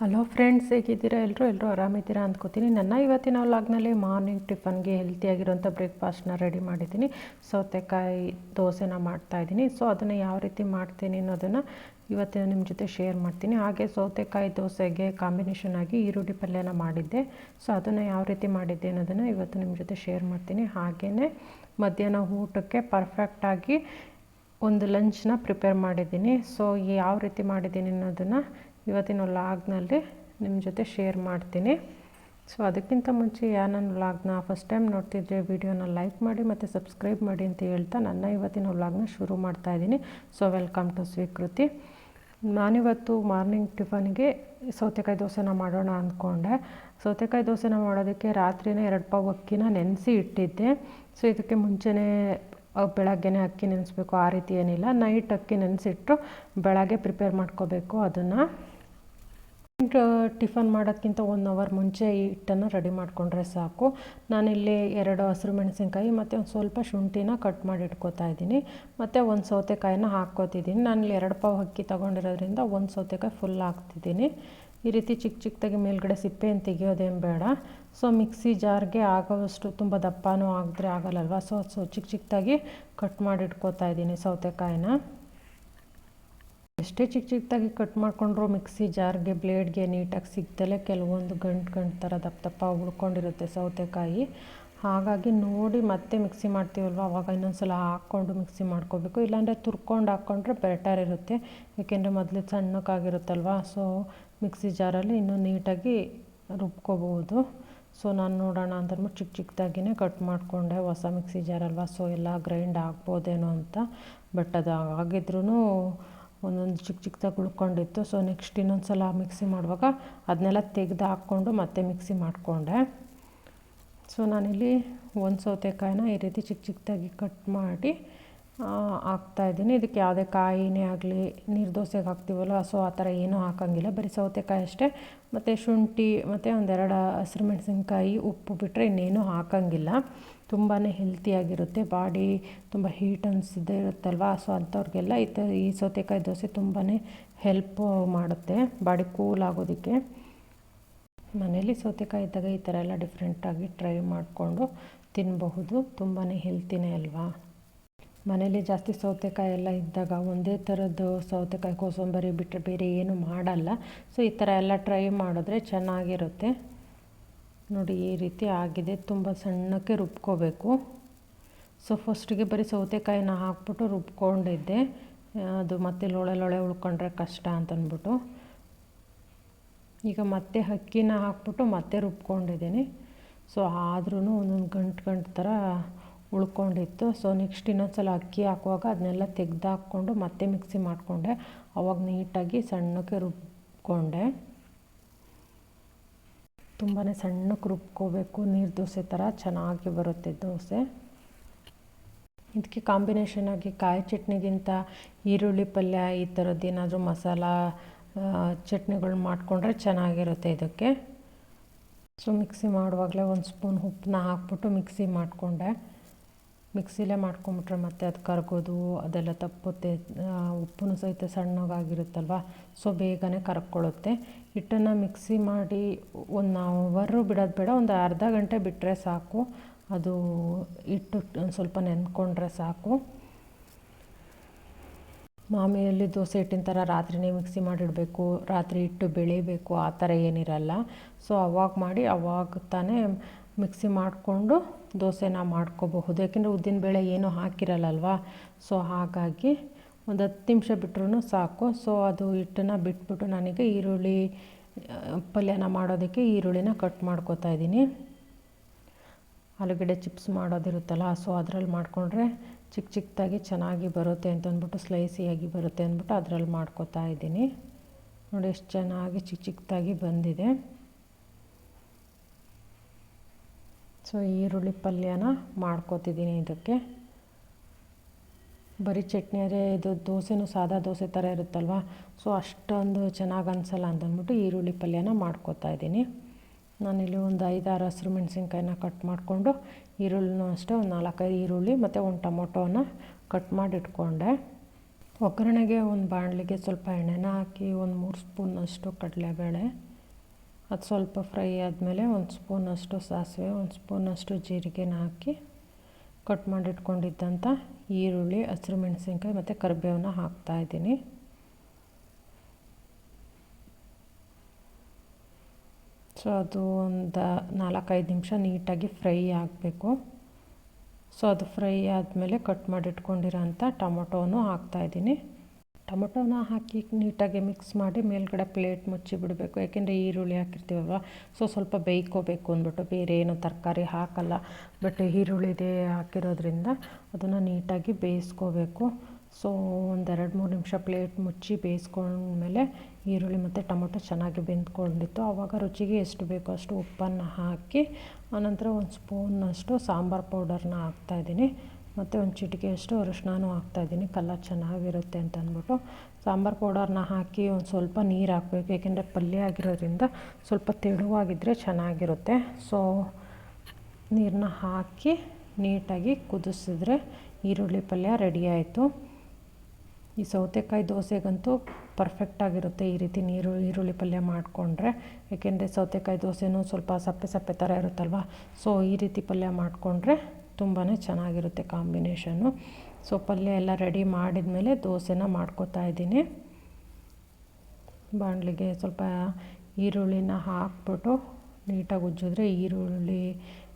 Hello friends, ಹೇಗಿದ್ದೀರಾ? ಎಲ್ಲರೂ ಎಲ್ಲರೂ ಆರಾಮಿದ್ದೀರಾ ಅಂದ್ಕೋತೀನಿ. ನನ್ನ ಇವತ್ತಿನ ಲಾಗ್ನಲ್ಲಿ ಮಾರ್ನಿಂಗ್ ಟಿಫನ್ಗೆ ಹೆಲ್ತಿಯಾಗಿರೋಂಥ ಬ್ರೇಕ್ಫಾಸ್ಟ್ನ ರೆಡಿ ಮಾಡಿದ್ದೀನಿ. ಸೌತೆಕಾಯಿ ದೋಸೆನ ಮಾಡ್ತಾಯಿದ್ದೀನಿ ಸೊ, ಅದನ್ನು ಯಾವ ರೀತಿ ಮಾಡ್ತೀನಿ ಅನ್ನೋದನ್ನು ಇವತ್ತಿನ ನಿಮ್ಮ ಜೊತೆ ಶೇರ್ ಮಾಡ್ತೀನಿ. ಹಾಗೆ ಸೌತೆಕಾಯಿ ದೋಸೆಗೆ ಕಾಂಬಿನೇಷನ್ ಆಗಿ ಈರುಳ್ಳಿ ಪಲ್ಯನ ಮಾಡಿದ್ದೆ. ಸೊ, ಅದನ್ನು ಯಾವ ರೀತಿ ಮಾಡಿದ್ದೆ ಅನ್ನೋದನ್ನು ಇವತ್ತು ನಿಮ್ಮ ಜೊತೆ ಶೇರ್ ಮಾಡ್ತೀನಿ. ಹಾಗೆಯೇ ಮಧ್ಯಾಹ್ನ ಊಟಕ್ಕೆ ಪರ್ಫೆಕ್ಟಾಗಿ ಒಂದು ಲಂಚ್ನ ಪ್ರಿಪೇರ್ ಮಾಡಿದ್ದೀನಿ. ಸೊ ಯಾವ ರೀತಿ ಮಾಡಿದ್ದೀನಿ ಅನ್ನೋದನ್ನು ಇವತ್ತಿನ ವ್ಲಾಗ್ನಲ್ಲಿ ನಿಮ್ಮ ಜೊತೆ ಶೇರ್ ಮಾಡ್ತೀನಿ. ಸೊ ಅದಕ್ಕಿಂತ ಮುಂಚೆ ಯಾರು ನನ್ನ ವ್ಲಾಗ್ನ ಫಸ್ಟ್ ಟೈಮ್ ನೋಡ್ತಿದ್ರೆ ವಿಡಿಯೋನ ಲೈಕ್ ಮಾಡಿ ಮತ್ತು ಸಬ್ಸ್ಕ್ರೈಬ್ ಮಾಡಿ ಅಂತ ಹೇಳ್ತಾ ನನ್ನ ಇವತ್ತಿನ ವ್ಲಾಗ್ನ ಶುರು ಮಾಡ್ತಾ ಇದ್ದೀನಿ. ಸೊ ವೆಲ್ಕಮ್ ಟು ಸ್ವೀಕೃತಿ ನಾನಿವತ್ತು ಮಾರ್ನಿಂಗ್ ಟಿಫನ್ಗೆ ಸೌತೆಕಾಯಿ ದೋಸೆನ ಮಾಡೋಣ ಅಂದ್ಕೊಂಡೆ ಸೌತೆಕಾಯಿ ದೋಸೆನ ಮಾಡೋದಕ್ಕೆ ರಾತ್ರಿನೇ ಎರಡು ಪಾವು ಅಕ್ಕಿನ ನೆನೆಸಿ ಇಟ್ಟಿದ್ದೆ. ಸೊ ಇದಕ್ಕೆ ಮುಂಚೆನೇ ಬೆಳಗ್ಗೆನೇ ಅಕ್ಕಿ ನೆನೆಸ್ಬೇಕು, ಆ ರೀತಿ ಏನಿಲ್ಲ. ನೈಟ್ ಅಕ್ಕಿ ನೆನೆಸಿಟ್ಟು ಬೆಳಗ್ಗೆ ಪ್ರಿಪೇರ್ ಮಾಡ್ಕೋಬೇಕು ಅದನ್ನು. ಟಿಫನ್ ಮಾಡೋದಕ್ಕಿಂತ ಒನ್ ಅವರ್ ಮುಂಚೆ ಈ ಹಿಟ್ಟನ್ನು ರೆಡಿ ಮಾಡಿಕೊಂಡ್ರೆ ಸಾಕು. ನಾನಿಲ್ಲಿ ಎರಡು ಹಸಿರು ಮೆಣಸಿನ್ಕಾಯಿ ಮತ್ತು ಒಂದು ಸ್ವಲ್ಪ ಶುಂಠಿನ ಕಟ್ ಮಾಡಿ ಇಟ್ಕೋತಾ ಇದ್ದೀನಿ. ಮತ್ತು ಒಂದು ಸೌತೆಕಾಯಿನ ಹಾಕ್ಕೋತಿದ್ದೀನಿ. ಇಲ್ಲಿ ಎರಡು ಪಾವು ಅಕ್ಕಿ ತೊಗೊಂಡಿರೋದ್ರಿಂದ ಒಂದು ಸೌತೆಕಾಯಿ ಫುಲ್ ಹಾಕ್ತಿದ್ದೀನಿ. ಈ ರೀತಿ ಚಿಕ್ಕ ಚಿಕ್ಕದಾಗಿ ಮೇಲ್ಗಡೆ ಸಿಪ್ಪೆಯನ್ನು ತೆಗಿಯೋದೇನು ಬೇಡ. ಸೊ ಮಿಕ್ಸಿ ಜಾರ್ಗೆ ಆಗೋವಷ್ಟು ತುಂಬ ದಪ್ಪನೂ ಆಗಿದ್ರೆ ಆಗಲ್ಲಲ್ವ? ಸೊ ಸೊ ಚಿಕ್ಕ ಚಿಕ್ಕದಾಗಿ ಕಟ್ ಮಾಡಿ ಇಟ್ಕೋತಾ ಇದ್ದೀನಿ ಸೌತೆಕಾಯಿನ. ಎಷ್ಟೇ ಚಿಕ್ಕ ಚಿಕ್ಕದಾಗಿ ಕಟ್ ಮಾಡಿಕೊಂಡ್ರು ಮಿಕ್ಸಿ ಜಾರ್ಗೆ, ಬ್ಲೇಡ್ಗೆ ನೀಟಾಗಿ ಸಿಗ್ದಲೇ ಕೆಲವೊಂದು ಗಂಟು ಗಂಟು ಥರ ದಪ್ಪ ದಪ್ಪ ಉಳ್ಕೊಂಡಿರುತ್ತೆ ಸೌತೆಕಾಯಿ. ಹಾಗಾಗಿ ನೋಡಿ ಮತ್ತೆ ಮಿಕ್ಸಿ ಮಾಡ್ತೀವಲ್ವ? ಅವಾಗ ಇನ್ನೊಂದು ಸಲ ಹಾಕ್ಕೊಂಡು ಮಿಕ್ಸಿ ಮಾಡ್ಕೋಬೇಕು. ಇಲ್ಲಾಂದರೆ ತುರ್ಕೊಂಡು ಹಾಕ್ಕೊಂಡ್ರೆ ಬೆಟರ್ ಇರುತ್ತೆ. ಏಕೆಂದರೆ ಮೊದಲು ಸಣ್ಣಕ್ಕಾಗಿರುತ್ತಲ್ವ? ಸೊ ಮಿಕ್ಸಿ ಜಾರಲ್ಲಿ ಇನ್ನೂ ನೀಟಾಗಿ ರುಬ್ಕೋಬಹುದು ಸೊ ನಾನು ನೋಡೋಣ ಅಂತ ಅಂದ್ಬಿಟ್ಟು ಚಿಕ್ಕ ಚಿಕ್ಕದಾಗಿನೇ ಕಟ್ ಮಾಡಿಕೊಂಡೆ. ಹೊಸ ಮಿಕ್ಸಿ ಜಾರಲ್ವ? ಸೊ ಎಲ್ಲ ಗ್ರೈಂಡ್ ಆಗ್ಬೋದೇನೋ ಅಂತ. ಬಟ್ ಅದು ಆಗಿದ್ರೂ ಒಂದೊಂದು ಚಿಕ್ಕ ಚಿಕ್ಕದಾಗಿ ಉಳ್ಕೊಂಡಿತ್ತು ಸೊ ನೆಕ್ಸ್ಟ್ ಇನ್ನೊಂದು ಸಲ ಮಿಕ್ಸಿ ಮಾಡುವಾಗ ಅದನ್ನೆಲ್ಲ ತೆಗೆದು ಹಾಕ್ಕೊಂಡು ಮತ್ತೆ ಮಿಕ್ಸಿ ಮಾಡಿಕೊಂಡೆ. ಸೊ ನಾನಿಲ್ಲಿ ಒಂದು ಸೌತೆಕಾಯಿನ ಈ ರೀತಿ ಚಿಕ್ಕ ಚಿಕ್ಕದಾಗಿ ಕಟ್ ಮಾಡಿ ಹಾಕ್ತಾಯಿದ್ದೀನಿ ಇದಕ್ಕೆ ಯಾವುದೇ ಕಾಯಿನೇ ಆಗಲಿ, ನೀರು ದೋಸೆಗೆ ಹಾಕ್ತೀವಲ್ಲ ಸೊ ಆ ಥರ ಏನೂ ಹಾಕೋಂಗಿಲ್ಲ. ಬರೀ ಸೌತೆಕಾಯಿ ಅಷ್ಟೇ. ಮತ್ತು ಶುಂಠಿ, ಮತ್ತು ಒಂದೆರಡು ಹಸಿರು ಮೆಣಸಿನ್ಕಾಯಿ, ಉಪ್ಪು ಬಿಟ್ಟರೆ ಇನ್ನೇನು ಹಾಕೋಂಗಿಲ್ಲ. ತುಂಬಾ ಹೆಲ್ತಿಯಾಗಿರುತ್ತೆ ಬಾಡಿ ತುಂಬ ಹೀಟ್ ಅನಿಸದೇ ಇರುತ್ತಲ್ವಾ? ಸೊ ಅಂಥವ್ರಿಗೆಲ್ಲ ಈ ಥರ ಈ ಸೌತೆಕಾಯಿ ದೋಸೆ ತುಂಬಾ ಹೆಲ್ಪ್ ಮಾಡುತ್ತೆ. ಬಾಡಿ ಕೂಲ್ ಆಗೋದಕ್ಕೆ. ಮನೇಲಿ ಸೌತೆಕಾಯಿ ಇದ್ದಾಗ ಈ ಥರ ಎಲ್ಲ ಡಿಫ್ರೆಂಟಾಗಿ ಟ್ರೈ ಮಾಡಿಕೊಂಡು ತಿನ್ನಬಹುದು ತುಂಬಾ ಹೆಲ್ತಿನೇ ಅಲ್ವಾ? ಮನೇಲಿ ಜಾಸ್ತಿ ಸೌತೆಕಾಯಿ ಎಲ್ಲ ಇದ್ದಾಗ ಒಂದೇ ಥರದ್ದು ಸೌತೆಕಾಯಿ, ಕೋಸಂಬರಿ ಬಿಟ್ಟರೆ ಬೇರೆ ಏನು ಮಾಡಲ್ಲ. ಸೊ ಈ ಥರ ಎಲ್ಲ ಟ್ರೈ ಮಾಡಿದ್ರೆ ಚೆನ್ನಾಗಿರುತ್ತೆ. ನೋಡಿ, ಈ ರೀತಿ ಆಗಿದೆ. ತುಂಬ ಸಣ್ಣಕ್ಕೆ ರುಬ್ಕೋಬೇಕು. ಸೊ ಫಸ್ಟಿಗೆ ಬರೀ ಸೌತೆಕಾಯಿನ ಹಾಕ್ಬಿಟ್ಟು ರುಬ್ಕೊಂಡಿದ್ದೆ. ಅದು ಮತ್ತೆ ಲೊಳೆ ಲೊಳೆ ಉಳ್ಕೊಂಡ್ರೆ ಕಷ್ಟ ಅಂತಂದ್ಬಿಟ್ಟು ಈಗ ಮತ್ತೆ ಅಕ್ಕಿನ ಹಾಕ್ಬಿಟ್ಟು ಮತ್ತೆ ರುಬ್ಕೊಂಡಿದ್ದೀನಿ. ಸೊ ಆದ್ರೂ ಒಂದೊಂದು ಗಂಟು ಗಂಟು ಥರ ಉಳ್ಕೊಂಡಿತ್ತು. ಸೊ ನೆಕ್ಸ್ಟ್ ಇನ್ನೊಂದು ಸಲ ಅಕ್ಕಿ ಹಾಕುವಾಗ ಅದನ್ನೆಲ್ಲ ತೆಗ್ದು ಹಾಕ್ಕೊಂಡು ಮತ್ತೆ ಮಿಕ್ಸಿ ಮಾಡಿಕೊಂಡೆ. ಅವಾಗ ನೀಟಾಗಿ ಸಣ್ಣಕ್ಕೆ ರುಬ್ಕೊಂಡೆ. ತುಂಬಾ ಸಣ್ಣಕ್ಕೆ ರುಬ್ಕೋಬೇಕು ನೀರು ದೋಸೆ ಥರ ಚೆನ್ನಾಗಿ ಬರುತ್ತೆ ದೋಸೆ. ಇದಕ್ಕೆ ಕಾಂಬಿನೇಷನ್ ಆಗಿ ಕಾಯಿ ಚಟ್ನಿಗಿಂತ ಈರುಳ್ಳಿ ಪಲ್ಯ ಈ ಥರದ್ದು ಏನಾದರೂ ಮಸಾಲ ಚಟ್ನಿಗಳು ಮಾಡಿಕೊಂಡ್ರೆ ಚೆನ್ನಾಗಿರುತ್ತೆ ಇದಕ್ಕೆ. ಸೊ ಮಿಕ್ಸಿ ಮಾಡುವಾಗಲೇ ಒಂದು ಸ್ಪೂನ್ ಉಪ್ಪನ್ನ ಹಾಕ್ಬಿಟ್ಟು ಮಿಕ್ಸಿ ಮಾಡಿಕೊಂಡೆ. ಮಿಕ್ಸಿಲೇ ಮಾಡ್ಕೊಂಬಿಟ್ರೆ ಮತ್ತೆ ಅದು ಕರಗೋದು, ಅದೆಲ್ಲ ತಪ್ಪುತ್ತೆ. ಉಪ್ಪು ಸಹಿತ ಸಣ್ಣಗಾಗಿರುತ್ತಲ್ವ? ಸೊ ಬೇಗನೆ ಕರ್ಕೊಳ್ಳುತ್ತೆ. ಹಿಟ್ಟನ್ನು ಮಿಕ್ಸಿ ಮಾಡಿ ಒಂದು ಅವರು ಬಿಡೋದು ಬೇಡ, ಒಂದು ಅರ್ಧ ಗಂಟೆ ಬಿಟ್ಟರೆ ಸಾಕು. ಅದು ಹಿಟ್ಟು ಸ್ವಲ್ಪ ನೆನ್ಕೊಂಡ್ರೆ ಸಾಕು. ಮಾಮಿಯಲ್ಲಿ ದೋಸೆ ಹಿಟ್ಟಿನ ಥರ ರಾತ್ರಿನೇ ಮಿಕ್ಸಿ ಮಾಡಿಡಬೇಕು. ರಾತ್ರಿ ಹಿಟ್ಟು ಬೆಳೀಬೇಕು, ಆ ಥರ ಏನಿರಲ್ಲ. ಸೊ ಅವಾಗ ಮಾಡಿ, ಅವಾಗ ತಾನೇ ಮಿಕ್ಸಿ ಮಾಡಿಕೊಂಡು ದೋಸೆನ ಮಾಡ್ಕೋಬಹುದು. ಯಾಕೆಂದರೆ ಉದ್ದಿನಬೇಳೆ ಏನೂ ಹಾಕಿರಲ್ಲಲ್ವ? ಸೊ ಹಾಗಾಗಿ ಒಂದು ಹತ್ತು ನಿಮಿಷ ಬಿಟ್ರೂ ಸಾಕು. ಸೊ ಅದು ಹಿಟ್ಟನ್ನು ಬಿಟ್ಬಿಟ್ಟು ನನಗೆ ಈರುಳ್ಳಿ ಪಲ್ಯನ ಮಾಡೋದಕ್ಕೆ ಈರುಳ್ಳಿನ ಕಟ್ ಮಾಡ್ಕೋತಾ ಇದ್ದೀನಿ. ಆಲೂಗಡ್ಡೆ ಚಿಪ್ಸ್ ಮಾಡೋದಿರುತ್ತಲ್ಲ ಸೊ ಅದರಲ್ಲಿ ಮಾಡಿಕೊಂಡ್ರೆ ಚಿಕ್ಕ ಚಿಕ್ಕದಾಗಿ ಚೆನ್ನಾಗಿ ಬರುತ್ತೆ ಅಂತ ಅಂದ್ಬಿಟ್ಟು ಸ್ಲೈಸಿಯಾಗಿ ಬರುತ್ತೆ ಅಂದ್ಬಿಟ್ಟು ಅದರಲ್ಲಿ ಮಾಡ್ಕೋತಾ ಇದ್ದೀನಿ. ನೋಡಿ, ಎಷ್ಟು ಚೆನ್ನಾಗಿ ಚಿಕ್ಕ ಚಿಕ್ಕದಾಗಿ ಬಂದಿದೆ. ಸೊ, ಈರುಳ್ಳಿ ಪಲ್ಯನ ಮಾಡ್ಕೋತಿದ್ದೀನಿ ಇದಕ್ಕೆ. ಬರೀ ಚಟ್ನಿ ಆದರೆ ಇದು ದೋಸೆನೂ ಸಾದಾ ದೋಸೆ ಥರ ಇರುತ್ತಲ್ವ? ಸೊ, ಅಷ್ಟೊಂದು ಚೆನ್ನಾಗಿ ಅನಿಸಲ್ಲ ಅಂತಂದ್ಬಿಟ್ಟು ಈರುಳ್ಳಿ ಪಲ್ಯನ ಮಾಡ್ಕೋತಾ ಇದ್ದೀನಿ. ನಾನಿಲ್ಲಿ ಒಂದು ಐದಾರು ಹಸಿರು ಮೆಣಸಿನ್ಕಾಯಿನ ಕಟ್ ಮಾಡಿಕೊಂಡು ಈರುಳ್ಳಿನೂ ಅಷ್ಟೇ, ಒಂದು ನಾಲ್ಕೈದು ಈರುಳ್ಳಿ ಮತ್ತು ಒಂದು ಟೊಮೊಟೋನ ಕಟ್ ಮಾಡಿ ಇಟ್ಕೊಂಡೆ ಒಗ್ಗರಣೆಗೆ ಒಂದು ಬಾಣಲಿಗೆ ಸ್ವಲ್ಪ ಎಣ್ಣೆನ ಹಾಕಿ ಒಂದು ಮೂರು ಸ್ಪೂನಷ್ಟು ಕಡಲೆಬೇಳೆ. ಅದು ಸ್ವಲ್ಪ ಫ್ರೈ ಆದಮೇಲೆ ಒಂದು ಸ್ಪೂನಷ್ಟು ಸಾಸಿವೆ, ಒಂದು ಸ್ಪೂನಷ್ಟು ಜೀರಿಗೆನ ಹಾಕಿ ಕಟ್ ಮಾಡಿಟ್ಕೊಂಡಿದ್ದಂಥ ಈರುಳ್ಳಿ, ಹಸಿರು ಮೆಣಸಿನ್ಕಾಯಿ ಮತ್ತು ಕರಿಬೇವನ್ನ ಹಾಕ್ತಾಯಿದ್ದೀನಿ ಸೊ ಅದು ಒಂದು ನಾಲ್ಕೈದು ನಿಮಿಷ ನೀಟಾಗಿ ಫ್ರೈ ಆಗಬೇಕು. ಸೊ ಅದು ಫ್ರೈ ಆದಮೇಲೆ ಕಟ್ ಮಾಡಿಟ್ಕೊಂಡಿರೋಂಥ ಟೊಮೊಟೊನೂ ಹಾಕ್ತಾಯಿದ್ದೀನಿ ಟೊಮೊಟೊನ ಹಾಕಿ ನೀಟಾಗಿ ಮಿಕ್ಸ್ ಮಾಡಿ ಮೇಲ್ಗಡೆ ಪ್ಲೇಟ್ ಮುಚ್ಚಿ ಬಿಡಬೇಕು. ಯಾಕೆಂದರೆ ಈರುಳ್ಳಿ ಹಾಕಿರ್ತೀವಲ್ವ? ಸೊ ಸ್ವಲ್ಪ ಬೇಯ್ಕೋಬೇಕು ಅಂದ್ಬಿಟ್ಟು. ಬೇರೆ ಏನು ತರಕಾರಿ ಹಾಕಲ್ಲ. ಬಟ್ ಈರುಳ್ಳಿದೇ ಹಾಕಿರೋದ್ರಿಂದ ಅದನ್ನು ನೀಟಾಗಿ ಬೇಯಿಸ್ಕೋಬೇಕು. ಸೊ ಒಂದೆರಡು ಮೂರು ನಿಮಿಷ ಪ್ಲೇಟ್ ಮುಚ್ಚಿ ಬೇಯಿಸ್ಕೊಂಡ್ಮೇಲೆ ಈರುಳ್ಳಿ ಮತ್ತು ಟೊಮೊಟೊ ಚೆನ್ನಾಗಿ ಬೆಂದ್ಕೊಂಡಿತ್ತು. ಆವಾಗ ರುಚಿಗೆ ಎಷ್ಟು ಬೇಕೋ ಅಷ್ಟು ಉಪ್ಪನ್ನು ಹಾಕಿ, ಆನಂತರ ಒಂದು ಸ್ಪೂನಷ್ಟು ಸಾಂಬಾರು ಪೌಡರ್ನ ಹಾಕ್ತಾಯಿದ್ದೀನಿ ಮತ್ತು ಒಂದು ಚಿಟಿಕೆಯಷ್ಟು ಅರಿಶಿನನೂ ಹಾಕ್ತಾಯಿದ್ದೀನಿ. ಕಲರ್ ಚೆನ್ನಾಗಿರುತ್ತೆ ಅಂತ ಅಂದ್ಬಿಟ್ಟು ಸಾಂಬಾರು ಪೌಡರ್ನ ಹಾಕಿ ಒಂದು ಸ್ವಲ್ಪ ನೀರು ಹಾಕಬೇಕು. ಏಕೆಂದರೆ ಪಲ್ಯ ಆಗಿರೋದ್ರಿಂದ ಸ್ವಲ್ಪ ತೆಳುವಾಗಿದ್ದರೆ ಚೆನ್ನಾಗಿರುತ್ತೆ. ಸೊ ನೀರನ್ನ ಹಾಕಿ ನೀಟಾಗಿ ಕುದಿಸಿದ್ರೆ ಈರುಳ್ಳಿ ಪಲ್ಯ ರೆಡಿ ಆಯಿತು. ಈ ಸೌತೆಕಾಯಿ ದೋಸೆಗಂತೂ ಪರ್ಫೆಕ್ಟಾಗಿರುತ್ತೆ ಈ ರೀತಿ ನೀರು ಈರುಳ್ಳಿ ಪಲ್ಯ ಮಾಡಿಕೊಂಡ್ರೆ. ಏಕೆಂದರೆ ಸೌತೆಕಾಯಿ ದೋಸೆನೂ ಸ್ವಲ್ಪ ಸಪ್ಪೆ ಸಪ್ಪೆ ಥರ ಇರುತ್ತಲ್ವ? ಸೊ ಈ ರೀತಿ ಪಲ್ಯ ಮಾಡಿಕೊಂಡ್ರೆ ತುಂಬಾ ಚೆನ್ನಾಗಿರುತ್ತೆ ಕಾಂಬಿನೇಷನ್ನು. ಸೊ, ಪಲ್ಯ ಎಲ್ಲ ರೆಡಿ ಮಾಡಿದ ಮೇಲೆ ದೋಸೆನ ಮಾಡ್ಕೋತಾ ಇದ್ದೀನಿ. ಬಾಣಲಿಗೆ ಸ್ವಲ್ಪ ಈರುಳ್ಳಿನ ಹಾಕ್ಬಿಟ್ಟು ನೀಟಾಗಿ ಉಜ್ಜಿದ್ರೆ ಈರುಳ್ಳಿ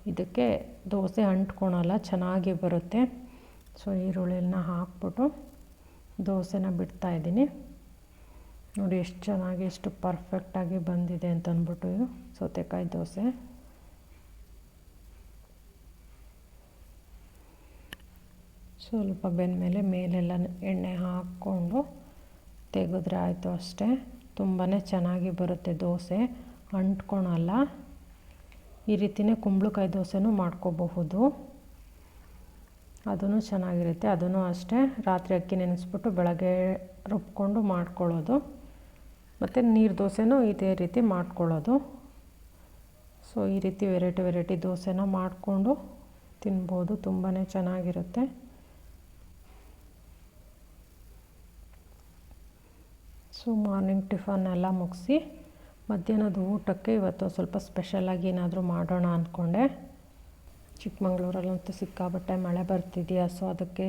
ಇದಕ್ಕೆ ದೋಸೆ ಅಂಟ್ಕೊಳಲ್ಲ, ಚೆನ್ನಾಗಿ ಬರುತ್ತೆ. ಸೊ, ಈರುಳ್ಳಿನ ಹಾಕ್ಬಿಟ್ಟು ದೋಸೆನ ಬಿಡ್ತಾಯಿದ್ದೀನಿ ನೋಡಿ, ಎಷ್ಟು ಚೆನ್ನಾಗಿ, ಎಷ್ಟು ಪರ್ಫೆಕ್ಟಾಗಿ ಬಂದಿದೆ ಅಂತ ಅಂದ್ಬಿಟ್ಟು ಸೌತೆಕಾಯಿ ದೋಸೆ. ಸ್ವಲ್ಪ ಬೆಂದಮೇಲೆ ಮೇಲೆಲ್ಲ ಎಣ್ಣೆ ಹಾಕ್ಕೊಂಡು ತೆಗೆದ್ರೆ ಆಯಿತು ಅಷ್ಟೇ. ತುಂಬಾ ಚೆನ್ನಾಗಿ ಬರುತ್ತೆ ದೋಸೆ. ಅಂಟ್ಕೊಳಲ್ಲ. ಈ ರೀತಿಯೇ ಕುಂಬಳಕಾಯಿ ದೋಸೆನೂ ಮಾಡ್ಕೋಬಹುದು. ಅದೂ ಚೆನ್ನಾಗಿರುತ್ತೆ. ಅದೂ ಅಷ್ಟೇ. ರಾತ್ರಿ ಅಕ್ಕಿ ನೆನೆಸ್ಬಿಟ್ಟು ಬೆಳಗ್ಗೆ ರುಬ್ಕೊಂಡು ಮಾಡ್ಕೊಳ್ಳೋದು. ಮತ್ತು ನೀರು ದೋಸೆನೂ ಇದೇ ರೀತಿ ಮಾಡ್ಕೊಳ್ಳೋದು. ಸೊ ಈ ರೀತಿ ವೆರೈಟಿ ವೆರೈಟಿ ದೋಸೆನ ಮಾಡಿಕೊಂಡು ತಿನ್ಬೋದು. ತುಂಬಾ ಚೆನ್ನಾಗಿರುತ್ತೆ. ಸೊ ಮಾರ್ನಿಂಗ್ ಟಿಫನ್ ಎಲ್ಲ ಮುಗಿಸಿ ಮಧ್ಯಾಹ್ನದ ಊಟಕ್ಕೆ ಇವತ್ತು ಸ್ವಲ್ಪ ಸ್ಪೆಷಲಾಗಿ ಏನಾದರೂ ಮಾಡೋಣ ಅಂದ್ಕೊಂಡೆ ಚಿಕ್ಕಮಂಗ್ಳೂರಲ್ಲಂತೂ ಸಿಕ್ಕಾಬಟ್ಟೆ ಮಳೆ ಬರ್ತಿದೆಯಾ, ಸೊ ಅದಕ್ಕೆ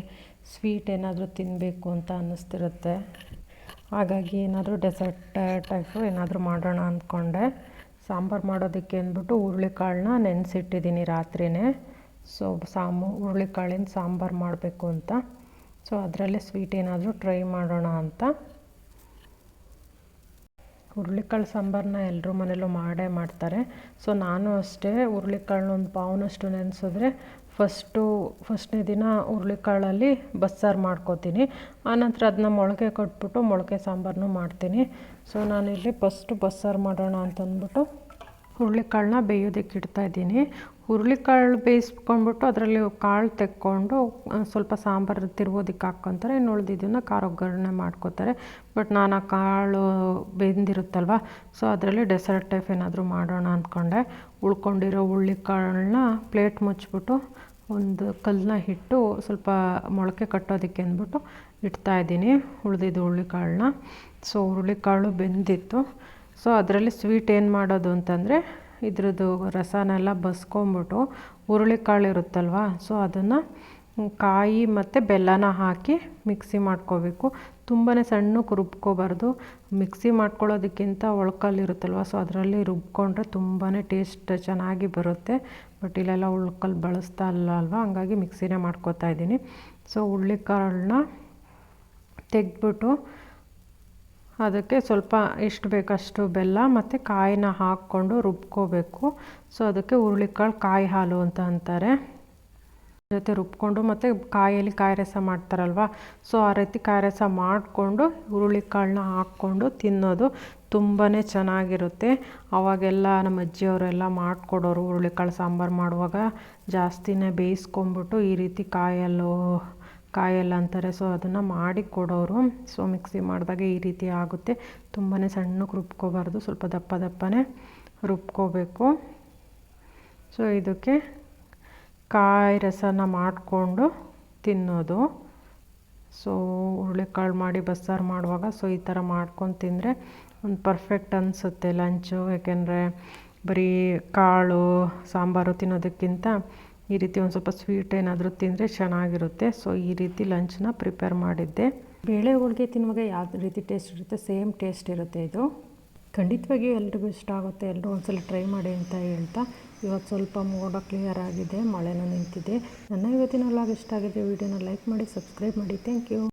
ಸ್ವೀಟ್ ಏನಾದರೂ ತಿನ್ನಬೇಕು ಅಂತ ಅನ್ನಿಸ್ತಿರುತ್ತೆ. ಹಾಗಾಗಿ ಏನಾದರೂ ಡೆಸರ್ಟ್ ಟೈಪು ಏನಾದರೂ ಮಾಡೋಣ ಅಂದ್ಕೊಂಡೆ ಸಾಂಬಾರು ಮಾಡೋದಕ್ಕೆ ಅಂದ್ಬಿಟ್ಟು ಹುರುಳಿಕಾಳನ್ನ ನೆನೆಸಿಟ್ಟಿದ್ದೀನಿ ರಾತ್ರಿಯೇ ಸೊ ಸಾಂಬು ಹುರುಳಿಕಾಳಿನ ಸಾಂಬಾರು ಮಾಡಬೇಕು ಅಂತ. ಸೊ ಅದರಲ್ಲೇ ಸ್ವೀಟ್ ಏನಾದರೂ ಟ್ರೈ ಮಾಡೋಣ ಅಂತ. ಹುರುಳಿಕಾಳು ಸಾಂಬಾರನ್ನ ಎಲ್ಲರೂ ಮನೆಯಲ್ಲೂ ಮಾಡೇ ಮಾಡ್ತಾರೆ. ಸೊ, ನಾನು ಅಷ್ಟೇ ಹುರುಳಿಕಾಳನ್ನ ಒಂದು ಪಾವ್ನಷ್ಟು ನೆನೆಸಿದ್ರೆ ಫಸ್ಟು, ಫಸ್ಟ್ನೇ ದಿನ ಹುರುಳಿಕಾಳಲ್ಲಿ ಬಸ್ಸಾರು ಮಾಡ್ಕೋತೀನಿ. ಆನಂತರ ಅದನ್ನ ಮೊಳಕೆ ಕಟ್ಬಿಟ್ಟು ಮೊಳಕೆ ಸಾಂಬಾರನ್ನೂ ಮಾಡ್ತೀನಿ. ಸೊ, ನಾನಿಲ್ಲಿ ಫಸ್ಟು ಬಸ್ಸಾರು ಮಾಡೋಣ ಅಂತಂದ್ಬಿಟ್ಟು ಹುರುಳಿಕಾಳನ್ನ ಬೇಯೋದಕ್ಕೆ ಇಡ್ತಾಯಿದ್ದೀನಿ ಹುರುಳಿಕಾಳು ಬೇಯಿಸ್ಕೊಂಡ್ಬಿಟ್ಟು ಅದರಲ್ಲಿ ಕಾಳು ತೆಕ್ಕೊಂಡು ಸ್ವಲ್ಪ ಸಾಂಬಾರು ತಿರುಗೋದಕ್ಕೆ ಹಾಕ್ಕೊತಾರೆ. ಇನ್ನು ಉಳಿದಿದ್ದನ್ನು ಖಾರ ಒಗ್ಗರಣೆ ಮಾಡ್ಕೋತಾರೆ. ಬಟ್ ನಾನು ಆ ಕಾಳು ಬೆಂದಿರುತ್ತಲ್ವ, ಸೊ ಅದರಲ್ಲಿ ಡೆಸರ್ಟ್ ಟೈಪ್ ಏನಾದರೂ ಮಾಡೋಣ ಅಂದ್ಕೊಂಡೆ ಉಳ್ಕೊಂಡಿರೋ ಹುರುಳಿಕಾಳನ್ನ ಪ್ಲೇಟ್ ಮುಚ್ಚಿಬಿಟ್ಟು ಒಂದು ಕಲ್ಲನ್ನ ಇಟ್ಟು ಸ್ವಲ್ಪ ಮೊಳಕೆ ಕಟ್ಟೋದಕ್ಕೆ ಅಂದ್ಬಿಟ್ಟು ಇಡ್ತಾಯಿದ್ದೀನಿ ಉಳಿದಿದ್ದು ಹುರುಳಿಕಾಳನ್ನ. ಸೊ ಹುರುಳಿಕಾಳು ಬೆಂದಿತ್ತು. ಸೊ ಅದರಲ್ಲಿ ಸ್ವೀಟ್ ಏನು ಮಾಡೋದು ಅಂತಂದರೆ, ಇದ್ರದ್ದು ರಸನೆಲ್ಲ ಬಸ್ಕೊಂಬಿಟ್ಟು ಹುರುಳಿಕಾಳು ಇರುತ್ತಲ್ವ ಸೊ ಅದನ್ನು ಕಾಯಿ ಮತ್ತು ಬೆಲ್ಲನ ಹಾಕಿ ಮಿಕ್ಸಿ ಮಾಡ್ಕೋಬೇಕು. ತುಂಬಾ ಸಣ್ಣಕ್ಕೆ ರುಬ್ಕೋಬಾರ್ದು. ಮಿಕ್ಸಿ ಮಾಡ್ಕೊಳ್ಳೋದಕ್ಕಿಂತ ಒಳ್ಕಲ್ಲಿರುತ್ತಲ್ವ ಸೊ ಅದರಲ್ಲಿ ರುಬ್ಕೊಂಡ್ರೆ ತುಂಬಾ ಟೇಸ್ಟ್ ಚೆನ್ನಾಗಿ ಬರುತ್ತೆ. ಬಟ್ ಇಲ್ಲೆಲ್ಲ ಉಳ್ಕಲ್ಲಿ ಬಳಸ್ತಾ ಇಲ್ಲ ಅಲ್ವಾ, ಹಂಗಾಗಿ ಮಿಕ್ಸಿನೇ ಮಾಡ್ಕೋತಾ ಇದ್ದೀನಿ. ಸೊ ಹುರುಳಿಕಾಳನ್ನ ತೆಗೆದ್ಬಿಟ್ಟು ಅದಕ್ಕೆ ಸ್ವಲ್ಪ ಎಷ್ಟು ಬೇಕಷ್ಟು ಬೆಲ್ಲ ಮತ್ತು ಕಾಯಿನ ಹಾಕ್ಕೊಂಡು ರುಬ್ಕೋಬೇಕು. ಸೊ ಅದಕ್ಕೆ ಹುರುಳಿಕಾಳು ಕಾಯಿ ಹಾಲು ಅಂತ ಅಂತಾರೆ. ಜೊತೆ ರುಬ್ಕೊಂಡು ಮತ್ತು ಕಾಯಲ್ಲಿ ಕಾಯಿ ರಸ ಮಾಡ್ತಾರಲ್ವ? ಸೊ ಆ ರೀತಿ ಕಾಯಿ ರಸ ಮಾಡಿಕೊಂಡು ಹುರುಳಿಕಾಳನ್ನ ಹಾಕ್ಕೊಂಡು ತಿನ್ನೋದು ತುಂಬಾ ಚೆನ್ನಾಗಿರುತ್ತೆ. ಅವಾಗೆಲ್ಲ ನಮ್ಮ ಅಜ್ಜಿಯವರೆಲ್ಲ ಮಾಡಿಕೊಡೋರು ಹುರುಳಿಕಾಳು ಸಾಂಬಾರು ಮಾಡುವಾಗ ಜಾಸ್ತಿನೇ ಬೇಯಿಸ್ಕೊಂಬಿಟ್ಟು ಈ ರೀತಿ ಕಾಯಲ್ಲೋ ಕಾಯಲ್ಲ ಅಂತಾರೆ. ಸೊ ಅದನ್ನು ಮಾಡಿ ಕೊಡೋರು. ಸೊ ಮಿಕ್ಸಿ ಮಾಡಿದಾಗ ಈ ರೀತಿ ಆಗುತ್ತೆ. ತುಂಬಾ ಸಣ್ಣಕ್ಕೆ ರುಬ್ಕೋಬಾರ್ದು. ಸ್ವಲ್ಪ ದಪ್ಪ ದಪ್ಪನೇ ರುಬ್ಕೋಬೇಕು. ಸೊ ಇದಕ್ಕೆ ಕಾಯಿ ರಸನ ಮಾಡಿಕೊಂಡು ತಿನ್ನೋದು. ಸೊ ಹುರುಳಿಕಾಳು ಮಾಡಿ ಬಸ್ಸಾರು ಮಾಡುವಾಗ ಸೊ ಈ ಥರ ಮಾಡ್ಕೊಂಡು ತಿಂದರೆ ಒಂದು ಪರ್ಫೆಕ್ಟ್ ಅನಿಸುತ್ತೆ. ಲಂಚು ಯಾಕೆಂದರೆ ಬರೀ ಕಾಳು, ಸಾಂಬಾರು ತಿನ್ನೋದಕ್ಕಿಂತ ಈ ರೀತಿ ಒಂದು ಸ್ವಲ್ಪ ಸ್ವೀಟ್ ಏನಾದರೂ ತಿಂದರೆ ಚೆನ್ನಾಗಿರುತ್ತೆ. ಸೊ ಈ ರೀತಿ ಲಂಚನ್ನ ಪ್ರಿಪೇರ್ ಮಾಡಿದ್ದೆ. ಬೇಳೆ ಹೋಳಿಗೆ ತಿನ್ನುವಾಗ ಯಾವ ರೀತಿ ಟೇಸ್ಟ್ ಇರುತ್ತೆ? ಸೇಮ್ ಟೇಸ್ಟ್ ಇರುತ್ತೆ ಇದು. ಖಂಡಿತವಾಗಿಯೂ ಎಲ್ರಿಗೂ ಇಷ್ಟ ಆಗುತ್ತೆ. ಎಲ್ಲರೂ ಒಂದ್ಸಲ ಟ್ರೈ ಮಾಡಿ ಅಂತ ಹೇಳ್ತಾ. ಇವತ್ತು ಸ್ವಲ್ಪ ಮೋಡ ಕ್ಲಿಯರ್ ಆಗಿದೆ. ಮಳೆನೂ ನಿಂತಿದೆ. ನನ್ನ ಇವತ್ತಿನ ಲಾಗ್ ಇಷ್ಟ ಆಗಿದೆ. ವಿಡಿಯೋನ ಲೈಕ್ ಮಾಡಿ ಸಬ್ಸ್ಕ್ರೈಬ್ ಮಾಡಿ. Thank you